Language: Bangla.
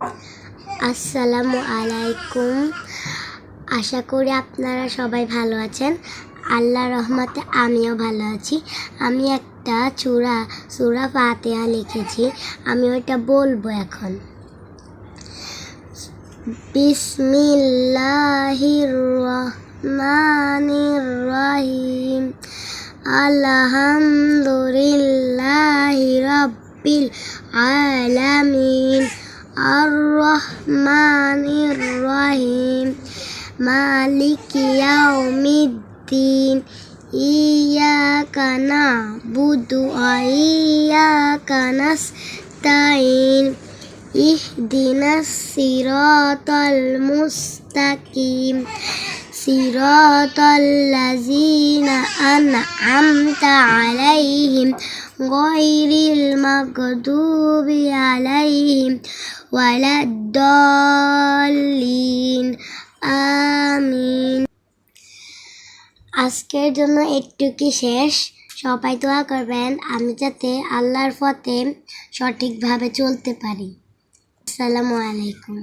আসসালামু আলাইকুম। আশা করি আপনারা সবাই ভালো আছেন। আল্লাহ রহমতে আমিও ভালো আছি। আমি একটা চূড়া চূড়া ফাতেহা লিখেছি। আমি ওইটা বলব এখন। বিসমিল্লাহির রহমানির রহিম আলহামদুলিল্লাহি রাব্বিল আলামিন। রহমানির রহিম মালিক ইয়াউমিদ্দিন ইয়াকা নাবুদু ওয়া ইয়াকা নাস্তাইন ইহদিনাস সিরাতাল মুস্তাকিম সিরাতাল লাযিনা আন'আমতা আলাইহিম গায়রিল মাগদুবি আলাইহিম ওয়ালাদ-দাল্লিন আমিন আজকের জন্য একটু কি শেষ। সবাই দোয়া করবেন, আমি যাতে আল্লাহর পথে সঠিকভাবে চলতে পারি। আসসালামু আলাইকুম।